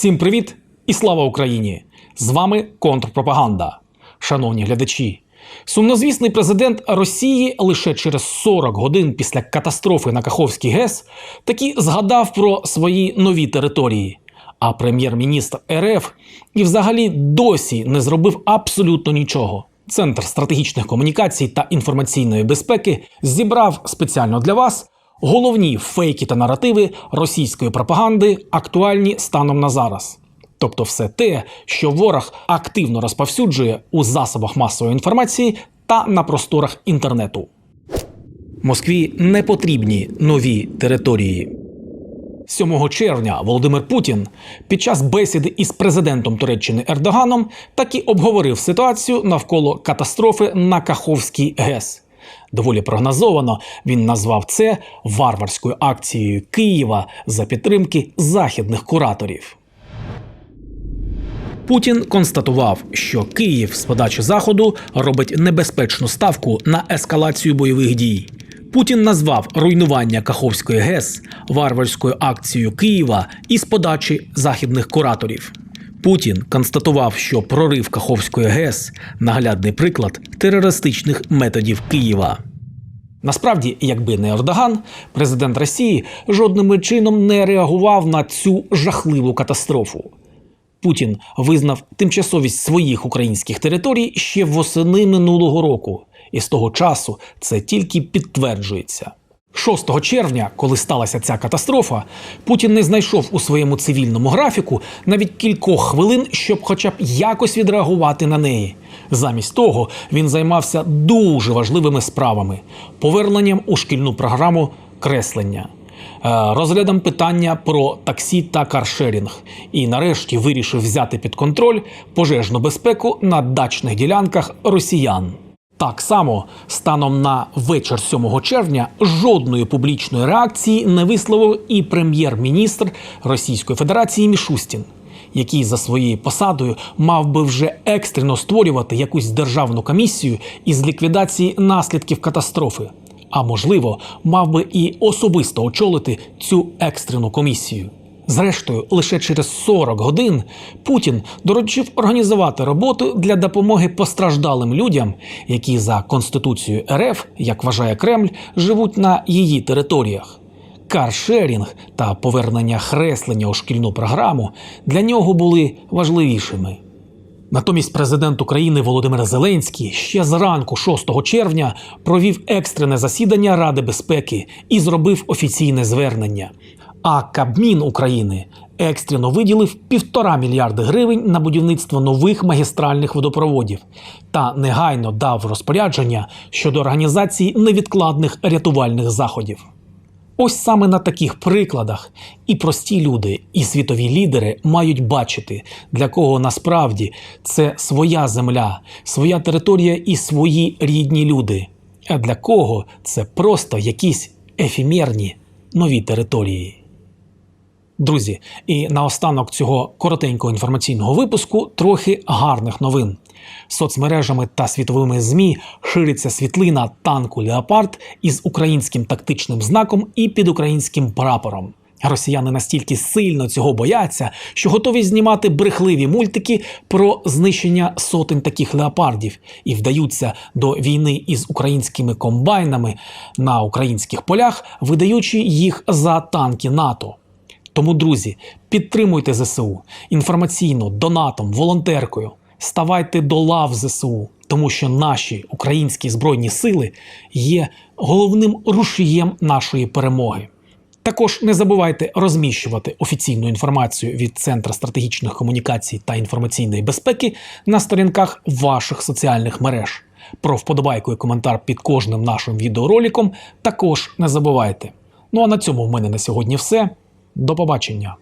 Всім привіт і слава Україні! З вами контрпропаганда. Шановні глядачі, сумнозвісний президент Росії лише через 40 годин після катастрофи на Каховській ГЕС таки згадав про свої нові території. А прем'єр-міністр РФ і взагалі досі не зробив абсолютно нічого. Центр стратегічних комунікацій та інформаційної безпеки зібрав спеціально для вас головні фейки та наративи російської пропаганди, актуальні станом на зараз. Тобто все те, що ворог активно розповсюджує у засобах масової інформації та на просторах інтернету. Москві не потрібні нові території. 7 червня Володимир Путін під час бесіди із президентом Туреччини Ердоганом таки обговорив ситуацію навколо катастрофи на Каховській ГЕС. Доволі прогнозовано він назвав це варварською акцією Києва за підтримки західних кураторів. Путін констатував, що Київ з подачі заходу робить небезпечну ставку на ескалацію бойових дій. Путін назвав руйнування Каховської ГЕС варварською акцією Києва із подачі західних кураторів. Путін констатував, що прорив Каховської ГЕС наглядний приклад терористичних методів Києва. Насправді, якби не Ердоган, президент Росії жодним чином не реагував на цю жахливу катастрофу. Путін визнав тимчасовість своїх українських територій ще восени минулого року, і з того часу це тільки підтверджується. 6 червня, коли сталася ця катастрофа, Путін не знайшов у своєму цивільному графіку навіть кількох хвилин, щоб хоча б якось відреагувати на неї. Замість того він займався дуже важливими справами: поверненням у шкільну програму креслення, е, розглядом питання про таксі та каршерінг, і нарешті вирішив взяти під контроль пожежну безпеку на дачних ділянках росіян. Так само, станом на вечір 7 червня, жодної публічної реакції не висловив і прем'єр-міністр Російської Федерації Мішустін, який за своєю посадою мав би вже екстрено створювати якусь державну комісію із ліквідації наслідків катастрофи. А можливо, мав би і особисто очолити цю екстрену комісію. Зрештою, лише через 40 годин Путін доручив організувати роботу для допомоги постраждалим людям, які за конституцією РФ, як вважає Кремль, живуть на її територіях. Каршерінг та повернення хреслення у шкільну програму для нього були важливішими. Натомість президент України Володимир Зеленський ще зранку 6 червня провів екстрене засідання Ради безпеки і зробив офіційне звернення. А Кабмін України екстрено виділив півтора мільярди гривень на будівництво нових магістральних водопроводів та негайно дав розпорядження щодо організації невідкладних рятувальних заходів. Ось саме на таких прикладах і прості люди, і світові лідери мають бачити, для кого насправді це своя земля, своя територія і свої рідні люди, а для кого це просто якісь ефімерні нові території. Друзі, і наостанок цього коротенького інформаційного випуску трохи гарних новин. Соцмережами та світовими ЗМІ шириться світлина танку Леопард із українським тактичним знаком і під українським прапором. Росіяни настільки сильно цього бояться, що готові знімати брехливі мультики про знищення сотень таких леопардів і вдаються до війни із українськими комбайнами на українських полях, видаючи їх за танки НАТО. Тому, друзі, підтримуйте ЗСУ інформаційно, донатом, волонтеркою. Ставайте до лав ЗСУ, тому що наші українські збройні сили є головним рушієм нашої перемоги. Також не забувайте розміщувати офіційну інформацію від Центру стратегічних комунікацій та інформаційної безпеки на сторінках ваших соціальних мереж. Про вподобайку і коментар під кожним нашим відеороликом також не забувайте. Ну а на цьому в мене на сьогодні все. До побачення!